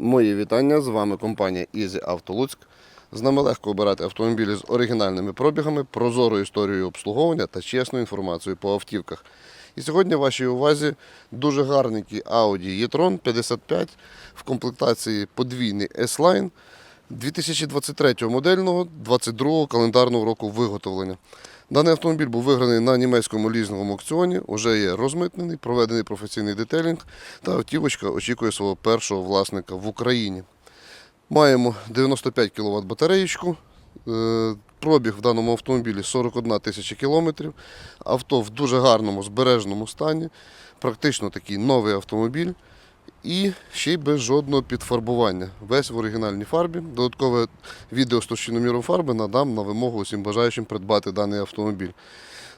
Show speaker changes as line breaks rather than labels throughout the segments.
Мої вітання. З вами компанія Easy Auto Луцьк. З нами легко обирати автомобілі з оригінальними пробігами, прозорою історією обслуговування та чесною інформацією по автівках. І сьогодні в вашій увазі дуже гарненький Audi e-tron 55 в комплектації подвійний S-Line 2023 модельного 22 календарного року виготовлення. Даний автомобіль був виграний на німецькому лізинговому аукціоні, вже є розмитнений, проведений професійний детелінг та автівочка очікує свого першого власника в Україні. Маємо 95 кВт батареєчку. Пробіг в даному автомобілі 41 тисяча кілометрів. Авто в дуже гарному збережному стані. Практично такий новий автомобіль. І ще й без жодного підфарбування. Весь в оригінальній фарбі. Додаткове відео з товщиноміром фарби надам на вимогу усім бажаючим придбати даний автомобіль.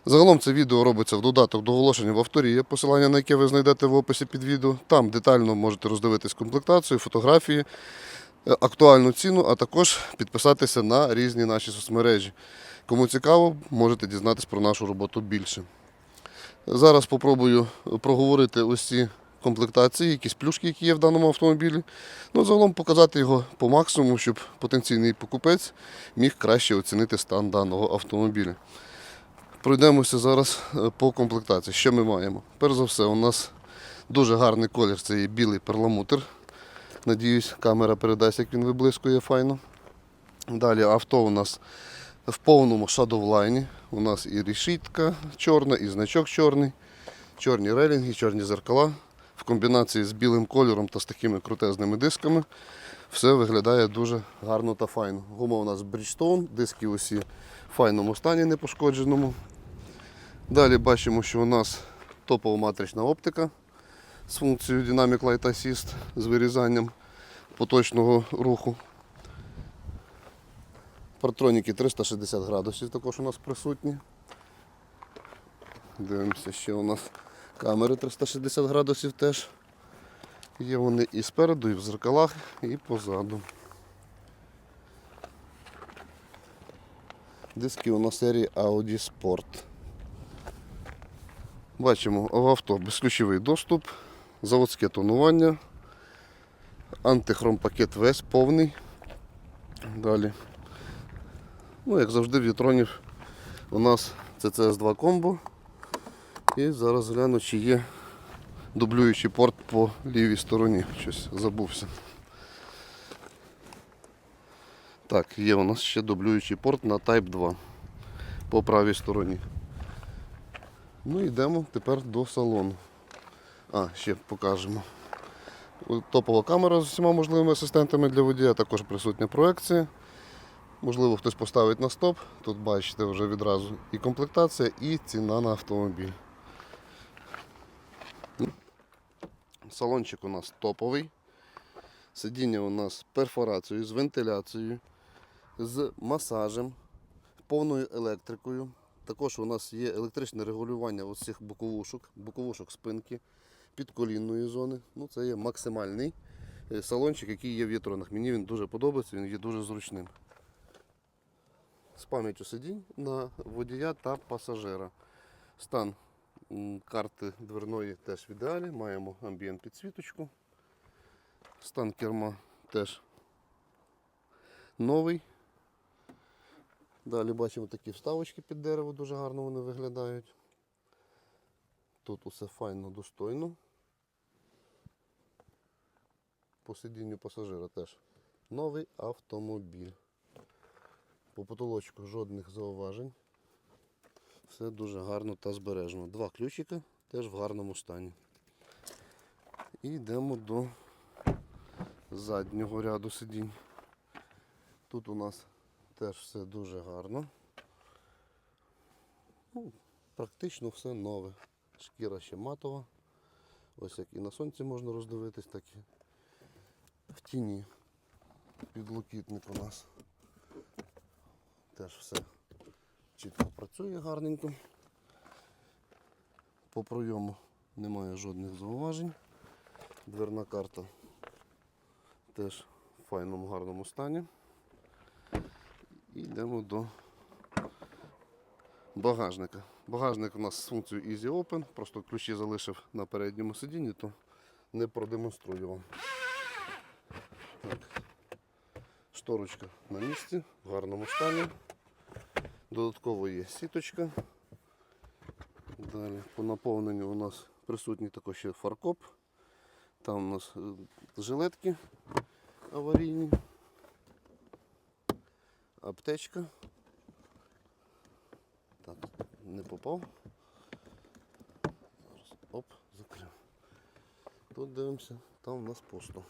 Загалом це відео робиться в додаток до оголошення в авторі, посилання на яке ви знайдете в описі під відео. Там детально можете роздивитись комплектацію, фотографії, е, актуальну ціну, а також підписатися на різні наші соцмережі. Кому цікаво, можете дізнатись про нашу роботу більше. Зараз спробую проговорити ці комплектації, якісь плюшки, які є в даному автомобілі. Ну, загалом показати його по максимуму, щоб потенційний покупець міг краще оцінити стан даного автомобіля. Пройдемося зараз е, по комплектації. Що ми маємо? Перш за все, у нас дуже гарний колір це є білий перламутр. Надіюсь, камера передасть, як він виблискує файно. Далі авто у нас в повному шадовлайні. У нас і решітка чорна, і значок чорний, чорні релінги, чорні зеркала. В комбінації з білим кольором та з такими крутезними дисками все виглядає дуже гарно та файно. Гума у нас Bridgestone, диски усі в файному стані, непошкодженому. Далі бачимо, що у нас топова матрична оптика з функцією Dynamic Light Assist з вирізанням поточного руху. Партроніки 360 градусів також у нас присутні. Дивимося, ще у нас камери 360 градусів теж. Є вони і спереду, і в зеркалах, і позаду. Диски у нас серії Audi Sport. Бачимо в авто безключовий доступ, заводське тонування, антихромпакет весь повний. Далі. Ну, як завжди, в Вітронів у нас CCS 2 комбо. І зараз гляну, чи є дублюючий порт по лівій стороні. Щось забувся. Так, є у нас ще дублюючий порт на Type 2 по правій стороні. Ну йдемо тепер до салону. А, ще покажемо. Топова камера з усіма можливими асистентами для водія, також присутня проекція. Можливо, хтось поставить на стоп. Тут бачите вже відразу і комплектація, і ціна на автомобіль. Салончик у нас топовий. Сидіння у нас з перфорацією, з вентиляцією, з масажем, повною електрикою. Також у нас є електричне регулювання ось цих боковушок, боковушок спинки, підколінної зони. Ну, це є максимальний е, салончик, який є в єтронах. Мені він дуже подобається, він є дуже зручним. З пам'яттю сидінь на водія та пасажира. Стан карти дверної теж в ідеалі. Маємо амбієнт підсвіточку. Стан керма теж новий. Далі бачимо такі вставочки під дерево, дуже гарно вони виглядають. Тут усе файно, достойно. По сидінню пасажира теж новий автомобіль. По потолочку жодних зауважень. Все дуже гарно та збережено. Два ключика теж в гарному стані. І йдемо до заднього ряду сидінь. Тут у нас теж все дуже гарно. Ну, практично все нове. Шкіра ще матова. Ось як і на сонці можна роздивитись, так і в тіні. Підлокітник у нас. Теж все чітко працює гарненько. По пройому немає жодних зауважень. Дверна карта теж в файному гарному стані. І йдемо до багажника. Багажник у нас з функцією Easy Open, просто ключі залишив на передньому сидінні, то не продемонструю вам. Шторочка на місці, в гарному стані. Додатково є сіточка. Далі по наповненню у нас присутній також ще фаркоп. Там у нас е, жилетки аварійні. Аптечка. Так, не попав. Зараз, оп, закрив. Тут дивимося, там у нас пусто.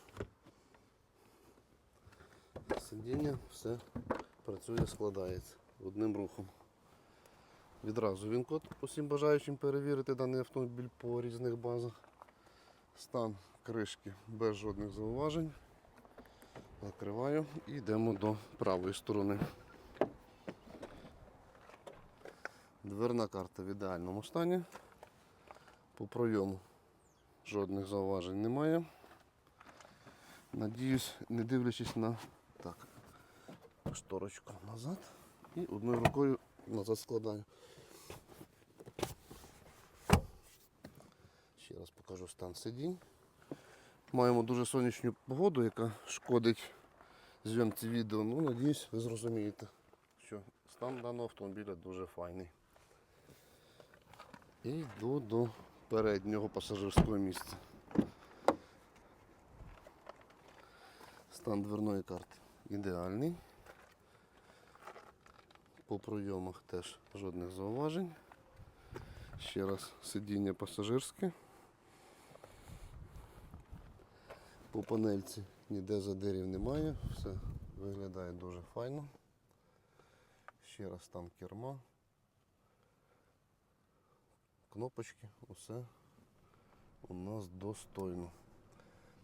Сидіння, все працює, складається одним рухом. Відразу він код усім бажаючим перевірити даний автомобіль по різних базах. Стан кришки без жодних зауважень. Закриваю і йдемо до правої сторони. Дверна карта в ідеальному стані. По пройому жодних зауважень немає. Надіюсь, не дивлячись на так, шторочку назад і одною рукою назад складаю. Ще раз покажу стан сидінь. Маємо дуже сонячну погоду, яка шкодить зйомці відео. Ну, надіюсь, ви зрозумієте, що стан даного автомобіля дуже файний. І йду до переднього пасажирського місця. Стан дверної карти ідеальний. По пройомах теж жодних зауважень. Ще раз сидіння пасажирське. По панельці ніде задирів немає, все виглядає дуже файно. Ще раз там керма. Кнопочки, усе у нас достойно.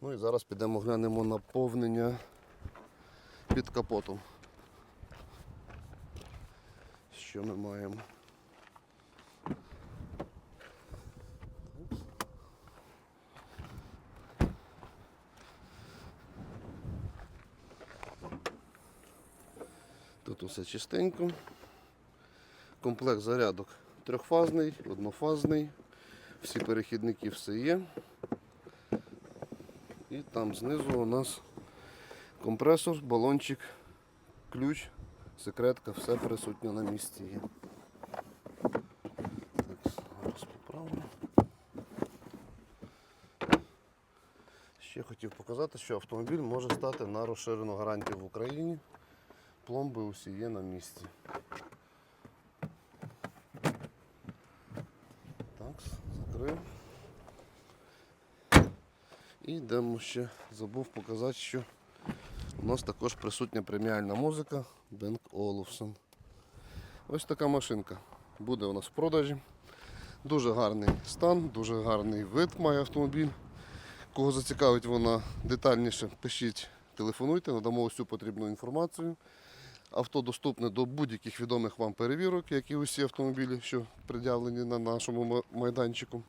Ну і зараз підемо глянемо наповнення під капотом. Що ми маємо? Тут усе чистенько. Комплект зарядок трьохфазний, однофазний. Всі перехідники все є. І там знизу у нас компресор, балончик, ключ, секретка, все присутнє на місці є. Так, зараз поправлю. Ще хотів показати, що автомобіль може стати на розширену гарантію в Україні. Пломби усі є на місці. Так, закрив. І йдемо ще, забув показати, що у нас також присутня преміальна музика Бенк Олufsen. Ось така машинка. Буде у нас в продажі. Дуже гарний стан, дуже гарний вид має автомобіль. Кого зацікавить вона детальніше, пишіть, телефонуйте, надамо усю потрібну інформацію. Авто доступне до будь-яких відомих вам перевірок, як і усі автомобілі, що пред'явлені на нашому майданчику.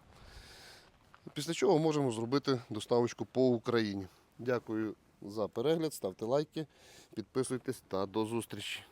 Після чого можемо зробити доставочку по Україні. Дякую за перегляд, ставте лайки, підписуйтесь та до зустрічі.